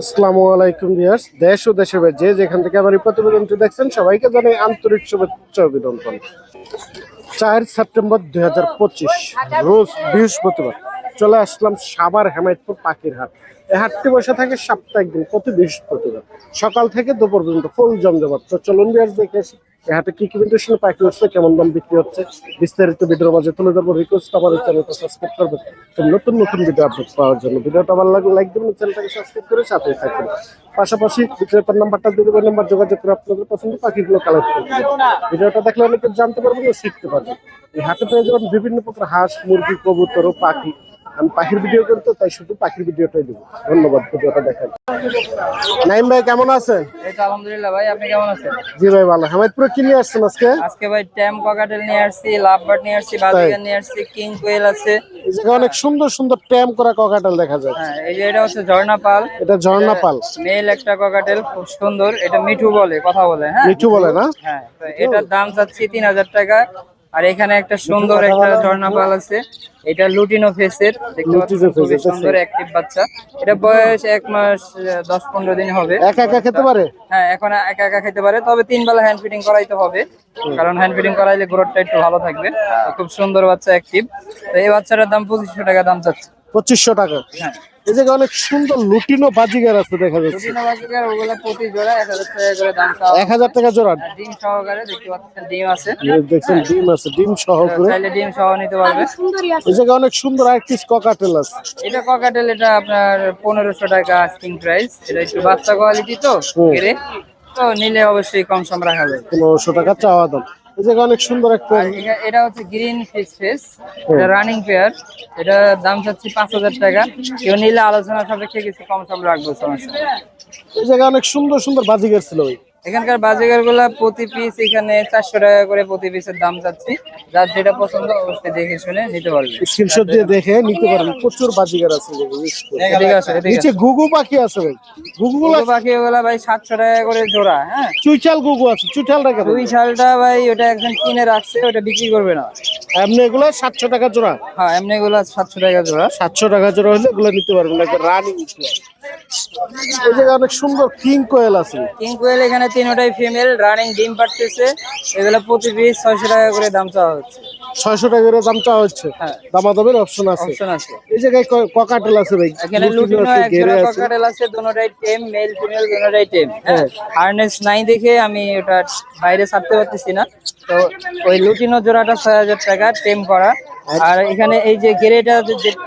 আসসালামু আলাইকুম ভিউয়ার্স। দেশ ও দেশের বাইরে যে যেখান থেকে আমার প্রতিবেদনটি দেখছেন, সবাইকে জানাই আন্তরিক শুভেচ্ছা অভিনন্দন। চার সেপ্টেম্বর দুই হাজার পঁচিশ, রোজ বৃহস্পতিবার চলে আসলাম সাভার হেমায়তপুর পাখির হাট। এই হাটটি বসে থাকে সাপ্তাহিক দিন প্রতি বৃহস্পতিবার। সকাল থেকে দুপুর পর্যন্ত ফুল জমজমাট। তো চলুন ভিউয়ার্স, দেখে এই কি কি মিউটেশন পাখি হচ্ছে কেমন দাম বিক্রি হচ্ছে, বিস্তারিত ভিডিওর মাঝে তুলে ধরবো রিকোয়েস্ট আমার চ্যানেলটা সাবস্ক্রাইব করবেন নতুন নতুন ভিডিও আপডেট পাওয়ার জন্য। ভিডিওটা ভালো লাগলে লাইক দেবেন চ্যানেলটাকে সাবস্ক্রাইব করে সাথেই থাকবেন। পাশাপাশি বিক্রেতার নাম্বারটা দিয়ে দেবেন, নাম্বার যোগাযোগ করে আপনাদের পছন্দ পাখিগুলো কালেক্ট করতে ভিডিওটা দেখলে অনেকে জানতে পারবেন ও শিখতে পারবেন এই হাটে পেয়ে যাবেন বিভিন্ন প্রকার হাঁস, মুরগি, কবুতর ও পাখি। আমি পাখির ভিডিও করি তাই শুধু পাখির ভিডিওটাই দেবো। ধন্যবাদ ভিডিওটা দেখার নাইম ভাই কেমন আছেন? এই তো আলহামদুলিল্লাহ ভাই আপনি কেমন আছেন? জি ভাই ভালো। হামাদপুরে কি নিয়ে আসছেন আজকে? আজকে ভাই ট্যাম ককাটেল নিয়ে আসছি লাভবার্ড নিয়ে আসছি বাজিগার নিয়ে আসছি কিং কোয়েল আছে। এই জায়গায় অনেক সুন্দর সুন্দর ট্যাম করা ককাটেল দেখা যায়। হ্যাঁ এই যে এটা হচ্ছে ঝর্ণা পাল এটা ঝর্ণা পাল মেল একটা ককাটেল খুব সুন্দর। এটা মিঠু বলে কথা বলে হ্যাঁ? মিঠু বলে না? হ্যাঁ তো এটার দাম চাচ্ছি তিন হাজার টাকা। আর এখানে একটা সুন্দর একটা ঝর্ণা পাল আছে। এটা লুটিনো ফেসের দেখতে লুটিনো সুন্দর অ্যাক্টিভ বাচ্চা। এটা বয়স এক মাস দশ পনেরো দিন হবে। একা একা খেতে পারে? হ্যাঁ এখন একা একা খেতে পারে। তবে তিন বেলা হ্যান্ড ফিডিং করাইতে হবে। কারণ হ্যান্ড ফিডিং করাইলে গ্রোথটা একটু ভালো থাকবে। খুব সুন্দর বাচ্চা অ্যাক্টিভ তো এই বাচ্চাটার দাম পঁচিশশো টাকা দাম চাচ্ছে। পঁচিশশো টাকা। হ্যাঁ। এই জায়গায় অনেক সুন্দর লুটিনো বাজিগার আছে দেখা যাচ্ছে। রুটিনো বাচ্চাকার ওগুলো প্রতি জোড়া এক হাজার টাকা জোড়া। ডিম সহকারে দেখতে পাচ্ছেন ডিম আছে। দেখছেন ডিম আছে ডিম সহ করে। ডিম সহ নিতে পারবে। এই জায়গায় অনেক সুন্দর আর পিস ককাটেল আছে। এটা ককাটেল এটা আপনার পনেরোশো টাকা আস্কিং প্রাইস এটা একটু বাচ্চা কোয়ালিটি তো। তো নিলে অবশ্যই কম সম রাখা যাবে। পনেরোশো টাকা চাওয়া দাম। এই জায়গা অনেক সুন্দর একটা এটা- হচ্ছে গ্রিন ফিস ফেস এটা রানিং পেয়ার এটা দাম চাচ্ছি পাঁচ হাজার টাকা। কেউ নিলে আলোচনা সাপেক্ষে কিছু কম সম রাখব সমস্যা এই জায়গায় অনেক সুন্দর সুন্দর বাজিগার ছিল ওই। এখানকার বাজিগারগুলা প্রতি পিস এখানে চারশো টাকা করে প্রতি পিসের দাম চাচ্ছি। যার যেটা পছন্দ অবশ্যই দেখে শুনে নিতে পারবে। স্ক্রিনশট দিয়ে দেখে নিতে পারবেন। প্রচুর বাজিগার আছে নিচে গুগু পাখি আছে ভাই। পাখি ভাই সাতশো টাকা করে জোড়া হ্যাঁ? চুইচাল গুগু আছে। ভাই ওটা একজন কিনে রাখছে ওটা বিক্রি করবে না। এমনি এগুলো সাতশো টাকা জোড়া। হ্যাঁ এমনি এগুলা সাতশো টাকা জোড়া। সাতশো টাকা জোড়া হলে এগুলো নিতে পারবেন। রানিং এই জায়গায় অনেক সুন্দর কিং কোয়েল আছে। কিং কোয়েল এখানে তিনটাই ফিমেল রানিং ডিম পাড়তেছে। এগুলা প্রতি পিস ছয়শো টাকা করে দাম চাওয়া হচ্ছে। ছয়শো টাকা করে দাম চাওয়া হচ্ছে। হ্যাঁ। দামাদামের অপশন আছে। অপশন আছে। এই জায়গায় ককাটেল আছে ভাই। এখানে লুটিনো আছে ককাটেল আছে। দুটোটাই টেম মেল ফিমেল দুটোটাই টেম হ্যাঁ? হারনেস নাই দেখে আমি ওটা বাইরে ছাড়তে পারতেছি না। তো ওই লুটিনো জোড়াটা ছয় হাজার টাকা টেম করা। আর এখানে এই যে গেরেটা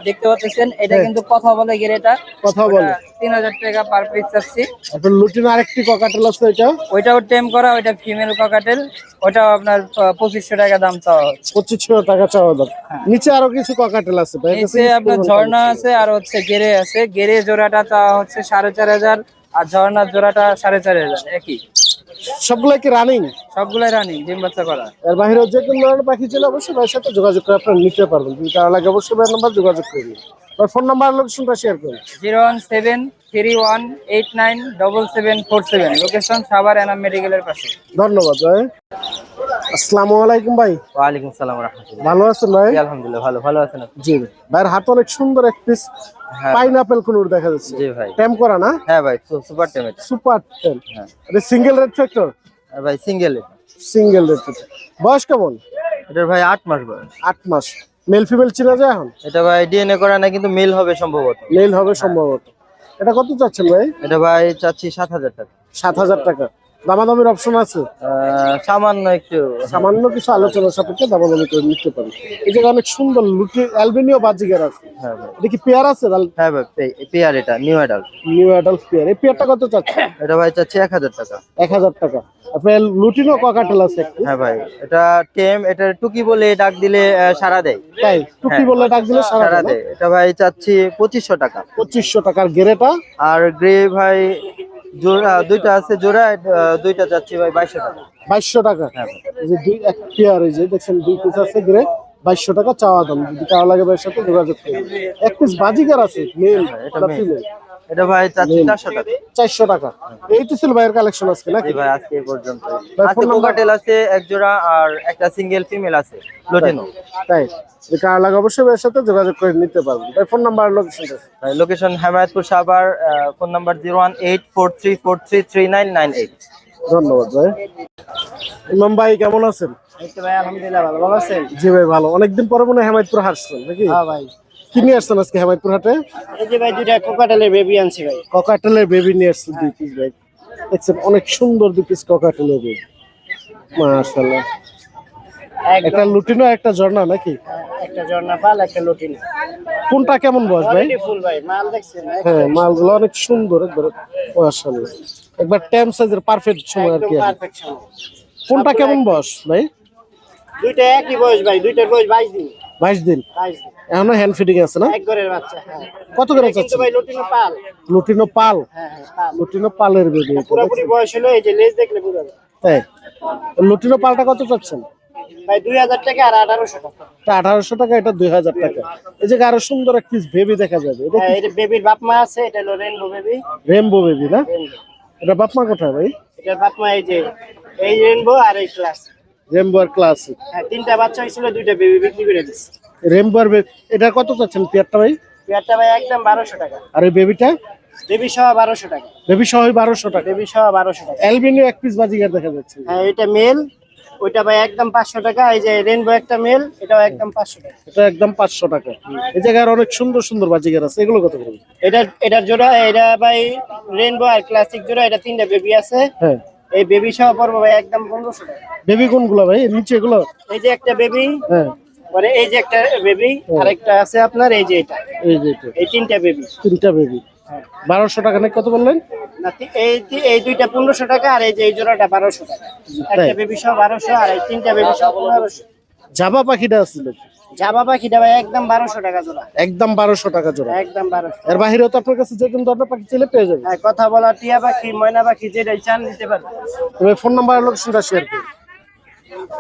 দেখতে পাচ্ছেন এটা কিন্তু কথা বলে গেরেটা। কথা বলে। তিন হাজার টাকা পার পিস চাচ্ছি। লুটিনো আরেকটি ককাটেল আছে এটা ওইটাও টেম করা ওইটা ফিমেল ককাটেল ওইটাও আপনার পঁচিশশো টাকা দাম চাওয়া হচ্ছে। পঁচিশশো টাকা চাওয়া দাম। নিচে আরও কিছু ককাটেল আছে ভাই? নিচে আপনার ঝর্ণা আছে আর হচ্ছে গেরে আছে। গেরে জোড়াটা চাওয়া হচ্ছে সাড়ে চার হাজার আর ঝর্ণার জোড়াটা সাড়ে চার হাজার একই। সবগুলা কি রানিং সবগুলাই রানিং ডিম বাচ্চা করা। এর বাইরে যে কোনো ধরনের পাখি ছিল অবশ্যই ভাইয়ের সাথে যোগাযোগ করে আপনারা নিতে পারবেন। যদি তার লাগে অবশ্যই ভাইয়ের নাম্বার যোগাযোগ করে দিন ভাই ফোন নাম্বার লোকেশনটা শেয়ার করুন। Zero one seven three one eight nine double seven four seven. Location Savar Enam মেডিকেলের পাশে। ধন্যবাদ ভাই। আসসালামু আলাইকুম ভাই। ওয়ালাইকুম সালাম রহমতুল্লাহ। ভালো আছেন ভাই? আলহামদুলিল্লাহ ভালো ভালো আছেন জি ভাই ভাইয়ের হাতে অনেক সুন্দর এক পিস পাইনাপেল কুনুর দেখা যাচ্ছে। জি ভাই। ট্যাম করা না? হ্যাঁ ভাই সুপার টেমেট সুপার ট্যাম হ্যাঁ। এটা সিঙ্গেল রেড ফ্যাক্টর ভাই সিঙ্গেল সিঙ্গেল রেড ফ্যাক্টর বয়স কেমন? এটার ভাই আট মাস বয়স। মাস। মেল ফিমেল চিনা যায় এখন? এটা ভাই ডিএনএ করা না কিন্তু মেল হবে সম্ভবত। মেল হবে সম্ভবত। এটা কত চাচ্ছেন ভাই? এটা ভাই চাচ্ছি সাত হাজার টাকা। সাত হাজার টাকা। দামাদামির অপশন আছে? সামান্য একটু। সামান্য কিছু আলোচনা সাপেক্ষে দামাদামি করে নিতে পারেন এই জায়গায় অনেক সুন্দর লুটি অ্যালবেনিও বাজিগার আছে। হ্যাঁ ভাই। এটা কি পেয়ার আছে হ্যাঁ ভাই পেয়ার এটা new adult new adult pair. এই পেয়ারটা কত চাচ্ছে এটা ভাই চাচ্ছি এক হাজার টাকা। এক হাজার টাকা। আপনার লুটিনো ককাটেল আছে হ্যাঁ ভাই এটা টেম এটা টুকি বলে ডাক দিলে সাড়া দেয়। তাই টুকি হ্যাঁ। বললে ডাক দিলে সারা দেয়। এটা ভাই চাচ্ছি পঁচিশশো টাকা। পঁচিশশো টাকার গেরেটা? আর গ্রে ভাই জোড়া দুইটা আছে জোড়া দুইটা যাচ্ছে ভাই বাইশশো টাকা। বাইশশো টাকা। হ্যাঁ। এই যে দুই এক পেয়ার এই যে দেখছেন দুই পিস আছে গ্রে বাইশশো টাকা চাওয়া দাম। যদি কারও লাগে ভাইয়ের সাথে যোগাযোগ করুন। এক পিস বাজিগার আছে মেল এটা এটা ফিমেল এটা ভাই চাচ্ছি চারশো টাকা। চারশো টাকা। এই তো ছিল ভাইয়ের কালেকশন আজকে নাকি? ভাই আজকে এই পর্যন্ত। আজকে phone আছে এক জোড়া আর একটা সিঙ্গেল ফিমেল আছে লোটেনো তাই। যে কার লাগে অবশ্যই ভাইয়ের সাথে যোগাযোগ করে নিতে পারবেন। ভাই ফোন নাম্বার লোকেশন ভাই location Hemayetpur Savar phone number zero one eight four three four three three nine nine eight ধন্যবাদ ভাই। ইমাম ভাই কেমন আছেন? ভাই আলহামদুলিল্লাহ ভালো। ভালো আছেন? জি ভাই ভালো। অনেকদিন পরে মনে হয় হেমায়তপুর হাসছেন নাকি? হ্যাঁ ভাই। কি নিয়ে আসছেন আজকে হেমায়তপুর হাটে? এই যে ভাই দুইটা কোকাটেলের বেবি আনছি ভাই। ককাটেলের বেবি নিয়ে আসছেন দুই পিস ভাই। দেখছেন অনেক সুন্দর দুই পিস ককাটেলের বেবি মাশাআল্লাহ। একটা লুটিনো একটা ঝর্ণা নাকি? একটা ঝর্ণা পাল একটা লটিন। কোনটা কেমন বয়স ভাই? ফুল ভাই মাল দেখছেন? হ্যাঁ মালগুলো অনেক সুন্দর একবার মাশাআল্লাহ। একবার টেম সাইজের পারফেক্ট সময় আর কি। কোনটা কেমন বয়স ভাই? দুইটা একই বয়স ভাই দুইটার বয়স বাইশ দিন। বাইশ দিন? এখনও হ্যান্ড ফিডিং আছে না? হ্যাঁ। কত করে ভাই লটিনো পাল। লুটিনো হ্যাঁ হ্যাঁ পালের বেবি পুরোপুরি বয়স হলো এই যে লেজ দেখলে বুঝা তাই? লুটিনো পালটা কত চাচ্ছেন? ভাই দুই হাজার টাকা আর আঠারোশো টাকা। এটা আঠারোশো টাকা এটা দুই হাজার টাকা। এই যে আরও সুন্দর এক পিস বেবি দেখা যাবে এটা এটা বেবির বাপ মা আছে এটা হলো রেনবো বেবি রেমবো বেবি না? এটা বাপ মা কোথায় ভাই? এটার বাপ মা এই যে এই রেনবো আর এই ক্লাস রেমবো আর ক্লাসিক হ্যাঁ তিনটা বাচ্চা হয়েছিল দুইটা বেবি বিক্রি করে দিচ্ছে রেমবো আর বে- এটা কত চাচ্ছেন পেয়ারটা ভাই? পেয়ারটা ভাই একদম বারোশো টাকা। আর এই বেবিটা বেবি সহ বারোশো টাকা। বেবি সহ বারোশো টাকা। বেবি সহ বারোশো টাকা। অ্যালবিনিও এক পিস বাজিগার দেখা যাচ্ছে। হ্যাঁ এটা মেল ওইটা ভাই একদম পাঁচশো টাকা। এই যে রেনবো একটা মেল এটাও একদম পাঁচশো টাকা। এটা একদম পাঁচশো টাকা। এই জায়গায় অনেক সুন্দর সুন্দর বাজিগার আছে। এগুলো কত করে? এটা এটার জোড়া এটা ভাই রেনবো আর ক্লাসিক জোড়া এটা তিনটা বেবি আছে। হ্যাঁ। এই বেবি সহ পড়ব ভাই একদম পনেরোশো টাকা। বেবি কোনগুলো ভাই? নিচে এগুলো? এই যে একটা বেবি হ্যাঁ। পরে এই যে একটা বেবি আরেকটা আছে আপনার এই যে এটা। এই যে এটা, এই তিনটা বেবি তিনটা বেবি বারোশো টাকা নাকি কত বললেন? এই এই দুইটা পনেরোশো টাকা আর এই যে এই জোড়াটা বারোশো টাকা। একটা বেবি সহ বারোশো আর এই তিনটা বেবি সহ পনেরোশো। জাবা পাখিটা আছিল জামা পাখিটা ভাই একদম বারোশো টাকা জোড়া। একদম বারোশো টাকা জোড়া। একদম বারোশো। এর বাহিরেও তো আপনার কাছে যে কোনো ধরনের পাখি ছেলে পেয়ে যাবে হ্যাঁ কথা বলা টিয়া পাখি ময়না পাখি যেটাই চান নিতে পারবে তবে ফোন নাম্বার লোকেশনটা শেয়ার করুন।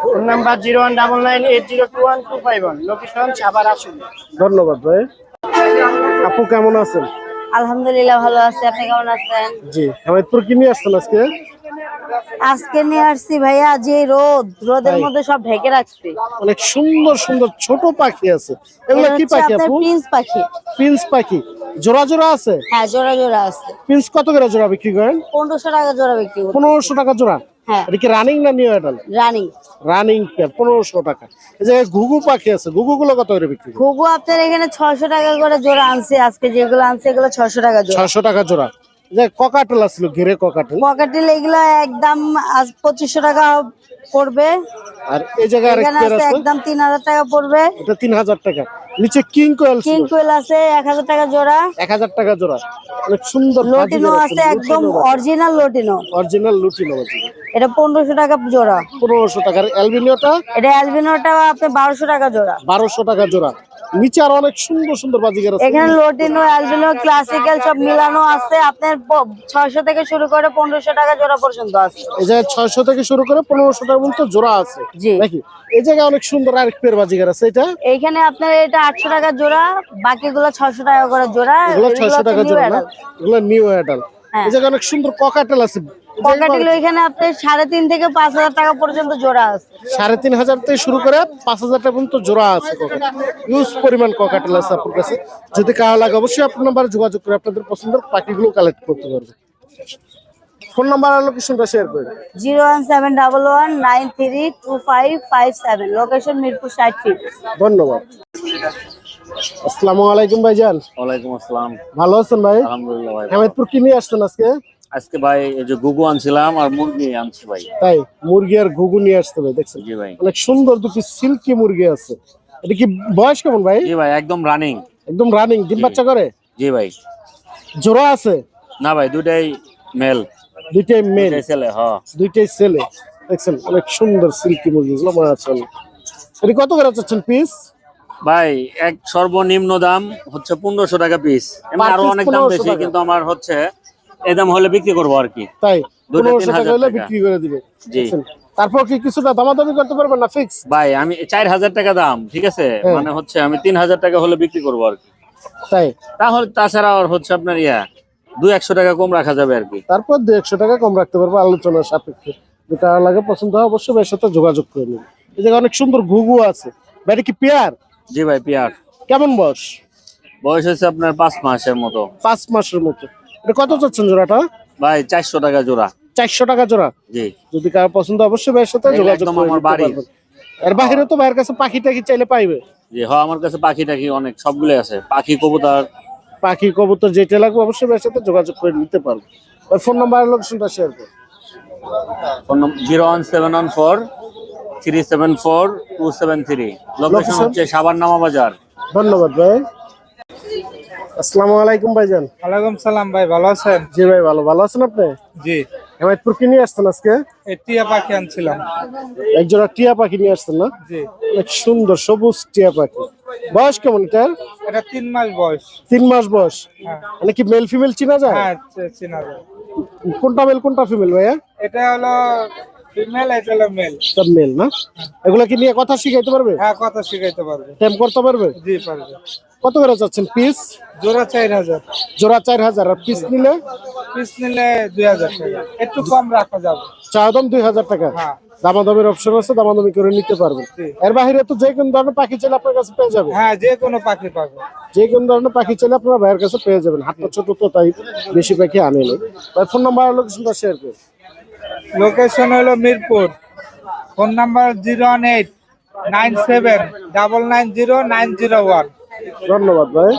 Phone number zero one double nine eight zero two one two five one. Location আসুন। ধন্যবাদ ভাই। আপু কেমন আছেন? আলহামদুলিল্লাহ ভালো আছি। আপনি কেমন আছেন? জি হেমায়তপুর কি নিয়ে আসছেন আজকে? আজকে নিয়ে আসছি ভাইয়া যে রোদ রোদের মধ্যে সব ঢেকে রাখছি। অনেক সুন্দর সুন্দর ছোট পাখি আছে। এগুলো কি পাখি আপু? প্রিন্স পাখি। পিন্স পাখি। জোড়া জোড়া আছে? হ্যাঁ জোড়া জোড়া আছে। পিন্স কত করে জোড়া বিক্রি করেন? পনেরোশো টাকা জোড়া বিক্রি করি পনেরোশো টাকা জোড়া? হ্যাঁ। এটা কি রানিং না new adult running running pair পনেরোশো টাকা। এই যে ঘুঘু পাখি আছে ঘুঘু গুলো কত করে বিক্রি করেন? ঘুঘু আপনার এখানে ছয়শো টাকা করে জোড়া আনছে আজকে যেগুলো আনছে এগুলো ছয়শো টাকা জোড়া। ছয়শো টাকা জোড়া। যে ককাটেল আসছিল ঘিরে ককাটেল। পকেটেল এগুলো একদম আজ পঁচিশশো টাকা পড়বে। আর এই জায়গায় একদম তিন হাজার টাকা পড়বে। এটা তিন হাজার টাকা। নিচে কিং কোয়েল কিং কোয়েল আছে এক হাজার টাকা জোড়া। এক হাজার টাকা জোড়া। অনেক সুন্দর লটিনো আছে একদম অরিজিনাল লটিনো। অরিজিনাল লুটিনো এটা পনেরোশো টাকা জোড়া। পনেরোশো টাকার অ্যালবিনিওটা এটা অ্যালবিনোটা আপনি বারোশো টাকা জোড়া। বারোশো টাকা জোড়া। নিচে আর অনেক সুন্দর সুন্দর বাজিগার আছে। এখানে লোটিনো অ্যালবিনো ক্লাসিক্যাল সব মিলানো আছে। আপনার ছয়শো থেকে শুরু করে পনেরোশো টাকা জোড়া পর্যন্ত আছে। এই জায়গায় ছয়শো থেকে শুরু করে পনেরোশো টাকা পর্যন্ত জোড়া আছে। নাকি? এই জায়গায় অনেক সুন্দর আরেক পেয়ার বাজিগার আছে এটা? এইখানে আপনার এটা আটশো টাকা জোড়া বাকিগুলো ছয়শো টাকা করে জোড়া। এগুলো ছয়শো টাকা জোড়া না? এগুলো নিউ অ্যাডাল হ্যাঁ। এই জায়গায় অনেক সুন্দর ককাটেল আছে। আপনার সাড়ে তিন থেকে পাঁচ হাজার টাকা পর্যন্ত জোড়া আছে। সাড়ে তিন হাজার থেকে শুরু করে পাঁচ হাজার টাকা পর্যন্ত জোড়া আছে ইউজ পরিমাণ ককাটেল আছে আপনার কাছে। যদি কারও লাগে অবশ্যই আপনার নাম্বার যোগাযোগ করে আপনাদের পছন্দের পাখিগুলো কালেক্ট করতে পারবে। ফোন নাম্বার আর লোকেশনটা শেয়ার করে দিন। Zero one seven double one nine three two five five seven. Location Mirpur ষাট ফিট। ধন্যবাদ। আসসালামু আলাইকুম ভাইজান। ওয়ালাইকুম আসসালাম। ভালো আছেন ভাই? আলহামদুলিল্লাহ ভাই কি নিয়ে আসছেন আজকে? আজকে ভাই এই যে গুগু আনছিলাম আর মুরগি আনছি ভাই। তাই? মুরগি আর ঘুঘু নিয়ে আসতে ভাই দেখছেন? জি ভাই। অনেক সুন্দর দুটি সিল্কি মুরগি আছে। এটা কি বয়স কেমন ভাই? জি ভাই একদম রানিং একদম রানিং ডিম বাচ্চা করে? জি ভাই। জোড়া আছে? না ভাই দুটাই মেল দুইটাই মেল ছেলে হ। দুইটাই ছেলে। দেখছেন অনেক সুন্দর সিল্কি মুরগিগুলো মাশাআল্লাহ এটা কত করে চাচ্ছেন পিস ভাই এক সর্বনিম্ন দাম হচ্ছে পনেরোশো টাকা পিস এমনি আরও অনেক দাম বেশি কিন্তু আমার হচ্ছে এই দাম হলে বিক্রি করব আর কি। তাই? পনেরোশো টাকা হলে বিক্রি করে দিবে। জি। তারপর কি কিছুটা দামাদামি করতে পারবেন না ফিক্স ভাই আমি চার হাজার টাকা দাম ঠিক আছে? হ্যাঁ। মানে হচ্ছে আমি তিন হাজার টাকা হলে বিক্রি করব আর কি। তাই? তাহলে তাছাড়া আর হচ্ছে আপনার ইয়া দু একশো টাকা কম রাখা যাবে আর কি। তারপর দু একশো টাকা কম রাখতে পারব আলোচনার সাপেক্ষে। যেটা লাগে পছন্দ হয় অবশ্যই ভাইয়ের সাথে যোগাযোগ করে নেবেন। এই জায়গায় অনেক সুন্দর ঘুঘু আছে। ভাইটা কি পেয়ার? জি ভাই পেয়ার। কেমন বয়স? বয়স হচ্ছে আপনার পাঁচ মাসের মতো। পাঁচ মাসের মতো। কত চাচ্ছেন জোড়াটা? ভাই চারশো টাকা জোড়া। চারশো টাকা জোড়া? জি। যদি কারও পছন্দ অবশ্যই ভাইয়ের সাথে যোগাযোগ আমার বাড়ির। এর বাইরে তো ভাইয়ের কাছে পাখি টাকি চাইলে পাইবে। জি হ্যাঁ আমার কাছে পাখি টাকি অনেক সবগুলো আছে। পাখি কবুতর। পাখি কবুতর যেটা লাগবে অবশ্যই ভাইয়ের সাথে যোগাযোগ করে নিতে পারবে ওই ফোন নাম্বার আর লোকেশনটা শেয়ার করুন। Phone number zero one seven one four three seven four two seven three. Location? হচ্ছে সাবান নামা বাজার। ধন্যবাদ ভাই। আসসালামু আলাইকুম ভাইজান। ওয়ালাইকুম সালাম ভাই ভালো আছেন? জি ভাই ভালো। ভালো আছেন আপনি? জি। হেমায়তপুর কি নিয়ে আসছেন আজকে? টিয়া পাখি আনছিলাম। এক টিয়া পাখি নিয়ে আসছেন না? জি। অনেক সুন্দর সবুজ টিয়া পাখি। বয়স কেমন এটার এটা তিন মাস বয়স। তিন মাস বয়স। হ্যাঁ। মানে কি মেল ফিমেল চিনা যায়? হ্যাঁ চে- যায়। কোনটা মেল কোনটা ফিমেল ভাইয়া? এটা হলো ফিমেল এটা হলো মেল সব মেল না? এগুলা কি নিয়ে কথা শিখাইতে পারবে? হ্যাঁ কথা শিখাইতে পারবে। টেম করতে পারবে? জি পারবে। কত করে যাচ্ছেন পিস জোড়া চার হাজার। জোড়া চার হাজার। আর পিস নিলে? পিস নিলে দুই হাজার টাকা। একটু কম রাখা যাবে। চা দাম দুই হাজার টাকা। হ্যাঁ। দামাদামির অপশন আছে দামাদামি করে নিতে পারবেন এর বাইরে তো যে কোনো ধরনের পাখি চাইলে আপনার কাছে পেয়ে যাবে হ্যাঁ যে কোনো পাখি পাবে। যে কোনো ধরনের পাখি চাইলে আপনার ভাইয়ের কাছে পেয়ে যাবেন। হাতটা ছোট তো তাই বেশি পাখি আনেনি ভাই ফোন নাম্বার লোকেশনটা শেয়ার করুন। লোকেশন হলো Mirpur. Phone number zero one eight nine seven double nine zero nine zero one ধন্যবাদ ভাই।